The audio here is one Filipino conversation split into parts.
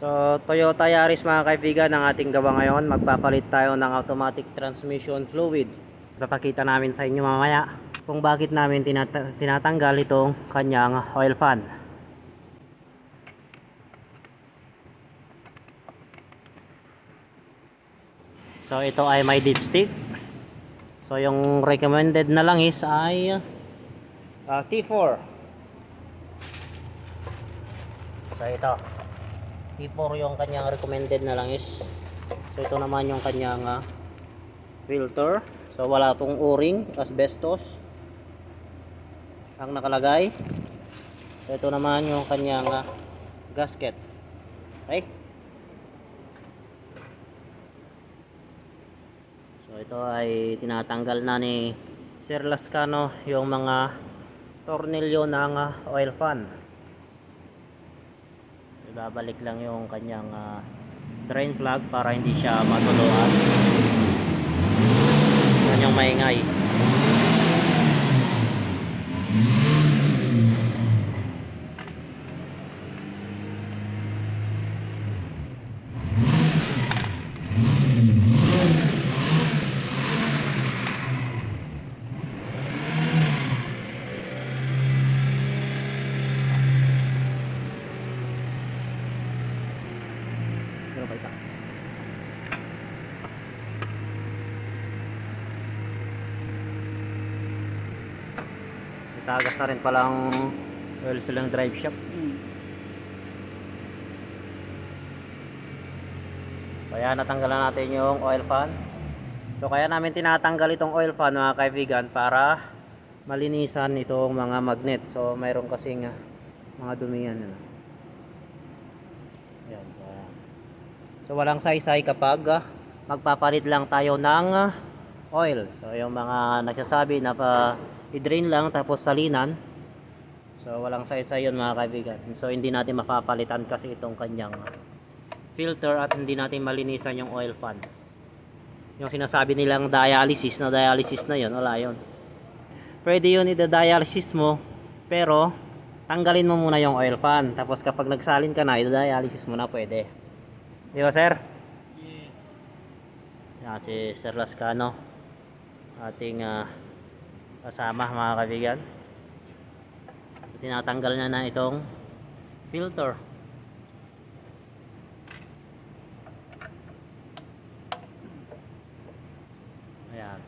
So, Toyota Yaris mga kaibigan ang ating gawa ngayon. Magpapalit tayo ng automatic transmission fluid. Papakita namin sa inyo mamaya kung bakit namin tinata- tinatanggal itong kanyang oil fan. So, ito ay may dipstick. So, yung recommended na lang is ay ah, T4. So, ito. T4 yung kanyang recommended na lang is. So, ito naman yung kanyang ah, filter. So, wala pong o-ring, asbestos. Ang nakalagay. So, ito naman yung kanyang ah, gasket. Okay? So ito ay tinatanggal na ni Sir Lascano yung mga tornilyo ng ah, oil fan. Ibabalik lang yung kanyang ah, drain plug para hindi siya matuluan. Yan yung maingay. Meron pa isa. Itagas na rin palang oil silang drive shaft. Kaya natanggalan natin yung oil fan. So kaya namin tinatanggal itong oil fan mga kaibigan para malinisan itong mga magnet. So mayroon kasing ah, mga dumi yan. Ano. Yan. So, so walang saysay kapag ah, magpapalit lang tayo ng ah, oil. So yung mga nagsasabi na pa i-drain lang tapos salinan. So walang saysay yun mga kaibigan. So hindi natin mapapalitan kasi itong kanyang filter at hindi natin malinisan yung oil fan. Yung sinasabi nilang dialysis na dialysis na yun, wala yun. Pwede yun i-dialysis mo, pero tanggalin mo muna yung oil fan. Tapos kapag nagsalin ka na, i-dialysis mo na pwede. Di ba sir? Yes. Yan si Sir Lascano. Ating ah, kasama mga kaibigan. Tinatanggal na na itong filter. Ayan.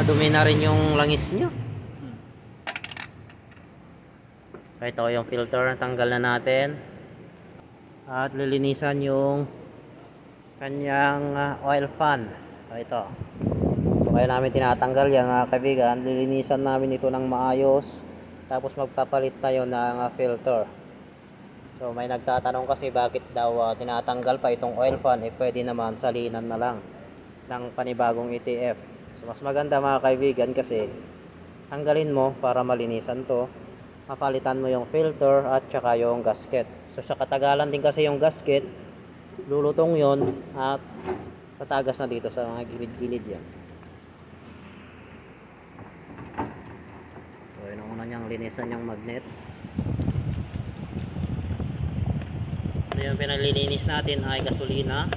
Madumi na rin yung langis nyo. Ito yung filter, tanggal na natin. At lilinisan yung kanyang ah, oil fan. So ito. So kaya namin tinatanggal yan kaibigan. Lilinisan namin ito ng maayos. Tapos magpapalit tayo ng ah, filter. So may nagtatanong kasi bakit daw ah, tinatanggal pa itong oil fan. Eh pwede naman salinan na lang ng panibagong ETF. So mas maganda mga kaibigan kasi tanggalin mo para malinisan to. Mapalitan mo yung filter at saka yung gasket. So sa katagalan din kasi yung gasket, lulutong yon at tatagas na dito sa mga gilid-gilid yan. So yun ang una niyang linisan yung magnet. So yung pinaglilinis natin ay gasolina.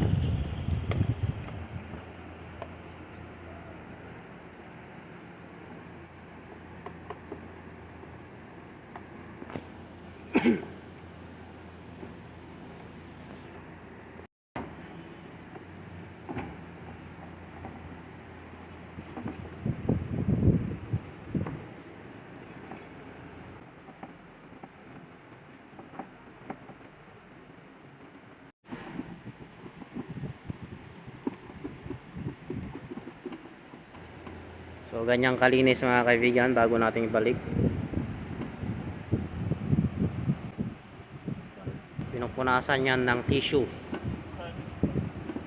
So ganyang kalinis mga kaibigan bago natin ibalik. Pinupunasan yan ng tissue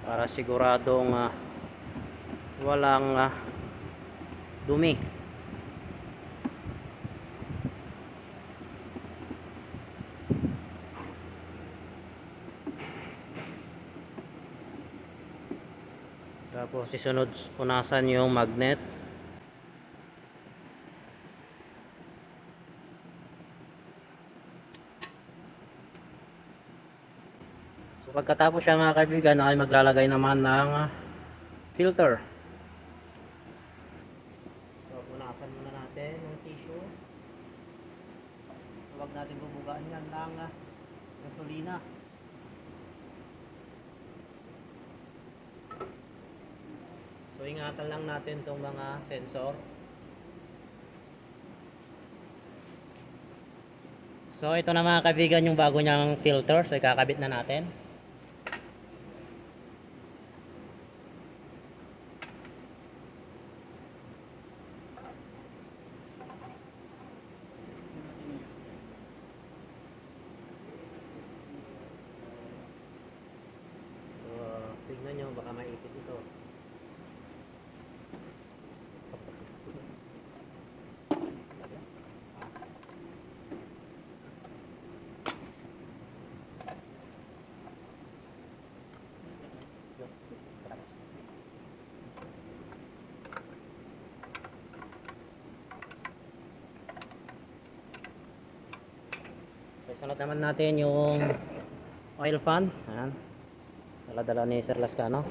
para siguradong ah, walang ah, dumi tapos isunod punasan yung magnet So pagkatapos siya mga kaibigan ay maglalagay naman ng ah, filter. So punasan muna natin ng tissue. So wag natin bubugaan yan ng ah, gasolina. So ingatan lang natin itong mga sensor. So ito na mga kaibigan yung bago niyang filter. So ikakabit na natin. So, tignan nyo, baka maipit ito. So, isunod naman natin yung oil fan. Ayan. Dala-dala ni Sir Lascano.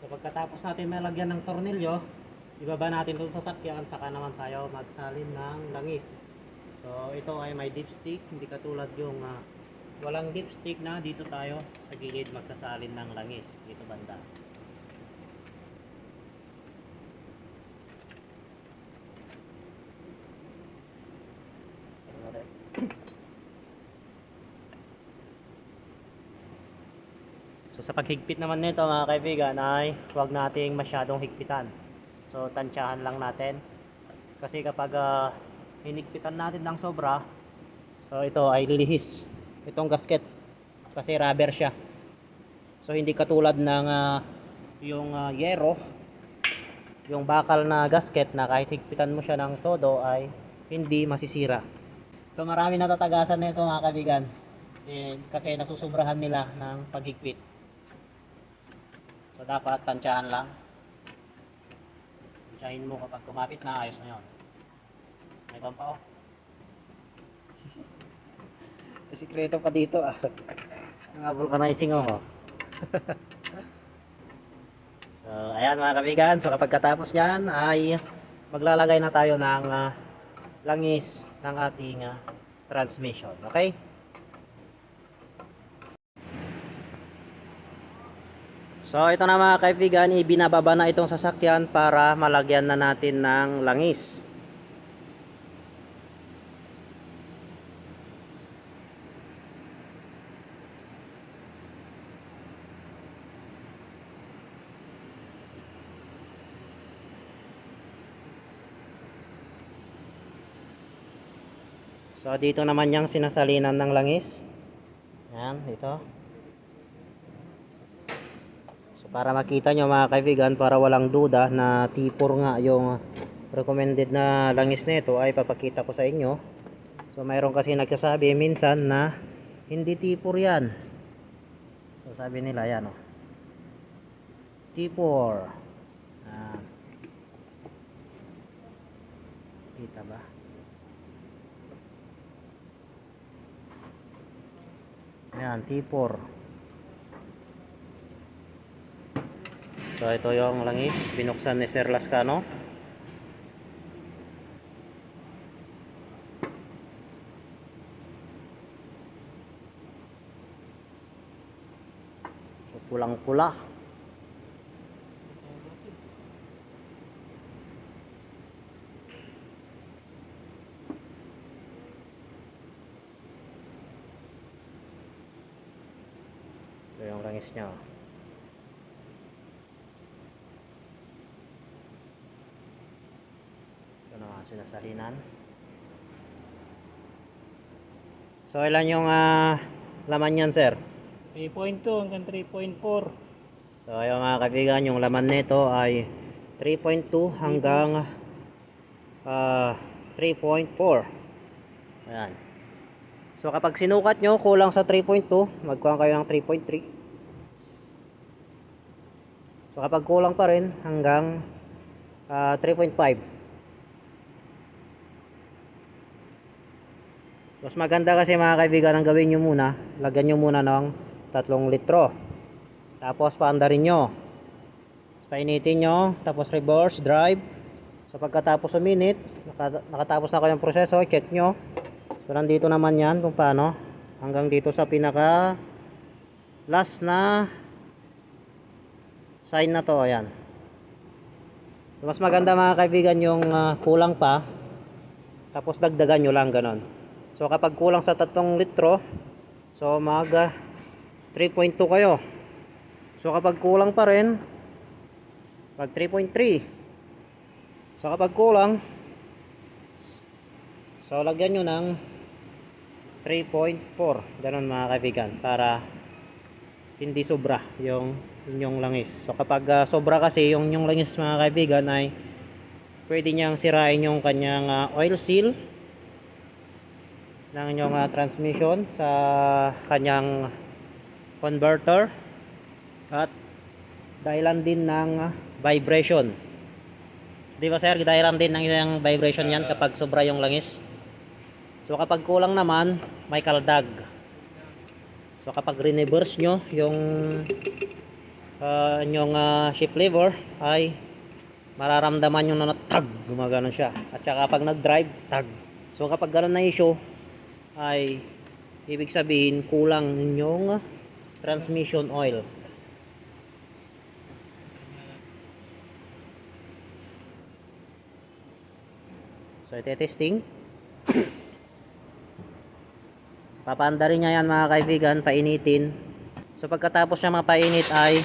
So pagkatapos natin malagyan ng tornilyo, ibaba natin doon sa sakyan, saka naman tayo magsalin ng langis. So ito ay may dipstick, hindi katulad yung ah, walang dipstick na dito tayo sa gilid magsasalin ng langis dito banda. So sa paghigpit naman nito mga kaibigan ay huwag nating masyadong higpitan. So tansyahan lang natin. Kasi kapag ah, hinigpitan natin ng sobra, so ito ay lilihis. Itong gasket kasi rubber siya. So hindi katulad ng ah, yung ah, yero, yung bakal na gasket na kahit higpitan mo siya ng todo ay hindi masisira. So marami natatagasan nito mga kaibigan. Kasi, kasi nasusobrahan nila ng paghigpit. So dapat tansyahan lang. Tansyahin mo kapag kumapit na ayos na yun. May ibang pa oh. Sikreto pa dito ah. Mga vulcanizing oh. so ayan mga kabigan. So kapag katapos niyan ay maglalagay na tayo ng ah, langis ng ating ah, transmission. Okay? So ito na mga kaibigan, ibinababa na itong sasakyan para malagyan na natin ng langis. So dito naman yung sinasalinan ng langis. Yan, dito. Para makita nyo mga kaibigan, para walang duda na tipor nga yung recommended na langis nito ay papakita ko sa inyo. So mayroon kasi nagsasabi minsan na hindi tipor yan. So sabi nila yan oh. Tipor. Ah. Kita ba? Ayan, T4. So ito yung langis, binuksan ni Sir Lascano. So pulang-pula. So yung langis niya. Ito na nga sinasalinan so ilan yung ah, laman yan sir 3.2 hanggang 3.4. So ayun mga kaibigan, yung laman nito ay 3.2 hanggang ah, 3.4. Ayan. So kapag sinukat nyo, kulang sa 3.2, magkuhan kayo ng 3.3. So kapag kulang pa rin, hanggang ah, 3.5. Mas maganda kasi mga kaibigan, ang gawin nyo muna, lagyan nyo muna ng 3 litro. Tapos paandarin nyo. Painitin nyo, tapos reverse, drive. So pagkatapos uminit, naka, nakatapos na kayo ng proseso, check nyo. So nandito naman yan kung paano. Hanggang dito sa pinaka last na sign na to, ayan. Mas maganda mga kaibigan yung ah, kulang pa. Tapos dagdagan nyo lang ganon. So kapag kulang sa 3 litro, so mag ah, 3.2 kayo. So kapag kulang pa rin, pag 3.3. So kapag kulang, so lagyan nyo ng 3.4. Ganon mga kaibigan, para hindi sobra yung yung langis. So kapag ah, sobra kasi yung yung langis mga kaibigan ay pwede niyang sirain yung kanyang ah, oil seal ng inyong ah, transmission sa kanyang converter at dahilan din ng ah, vibration. Di ba sir, dahilan din ng isang vibration yan kapag sobra yung langis. So kapag kulang naman, may kaldag. So kapag reverse nyo yung uh, ah, shift lever ay mararamdaman yung na tag, gumagano siya. At saka kapag nag-drive, tag. So kapag gano'n na issue ay ibig sabihin kulang yung transmission oil. So ito testing. Papaandarin niya yan mga kaibigan, painitin. So pagkatapos niya mapainit ay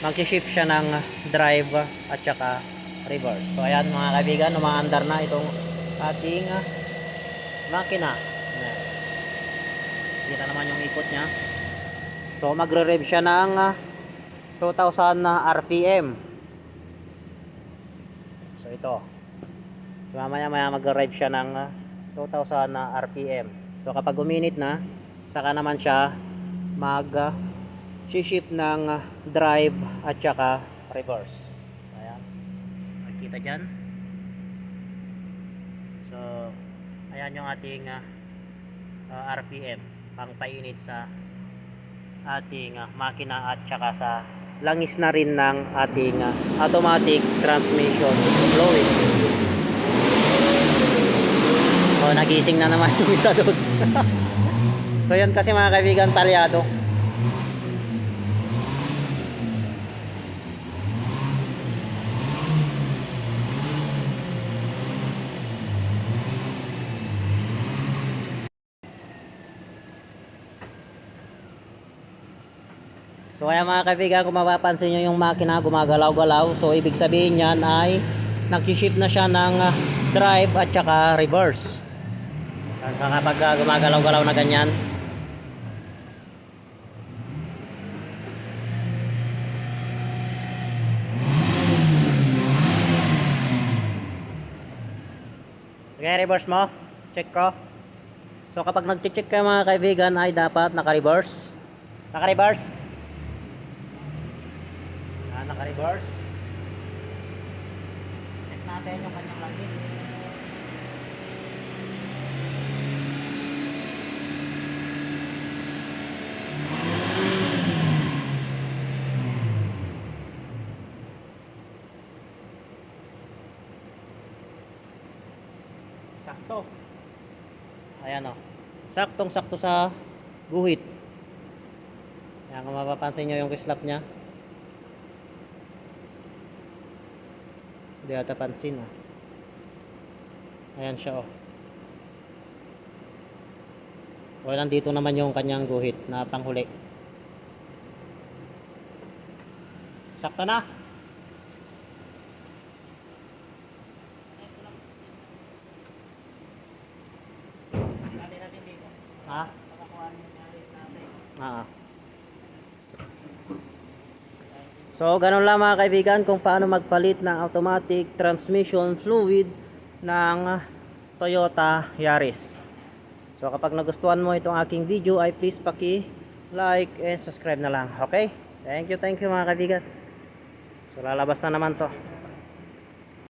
mag-shift siya ng drive at saka reverse. So ayan mga kaibigan, umaandar na itong ating makina. Ayan. Kita naman yung ikot niya. So magre-rev siya ng ah, 2000 na RPM. So ito. So mamaya maya mag-rev siya ng ah, 2000 na RPM. So kapag uminit na, saka naman siya mag ah, shift ng ah, drive at saka reverse. Ayan. Makikita dyan. So, ayan yung ating ah, ah, RPM pang painit sa ating ah, makina at saka sa langis na rin ng ating ah, automatic transmission fluid. Oh, nagising na naman yung isa doon. so yan kasi mga kaibigan, talyado. So kaya mga kaibigan, kung mapapansin nyo yung makina gumagalaw-galaw, so ibig sabihin yan ay nag-shift na siya ng ah, drive at saka reverse. So kapag ah, gumagalaw-galaw na ganyan, Okay, reverse mo. Check ko. So kapag nag-check ka mga kaibigan ay dapat naka-reverse. Naka-reverse. Naka-reverse. Check natin yung kanyang langis. Sakto. Ayan o. Saktong sakto sa guhit. Yan kung mapapansin nyo yung kislap niya. Hindi ata pansin ah. Ayan siya oh. O nandito naman yung kanyang guhit na panghuli. Sakto na. Ha? Ah. So, ganun lang mga kaibigan kung paano magpalit ng automatic transmission fluid ng Toyota Yaris. So, kapag nagustuhan mo itong aking video ay please paki like and subscribe na lang. Okay? Thank you, thank you mga kaibigan. So, lalabas na naman to.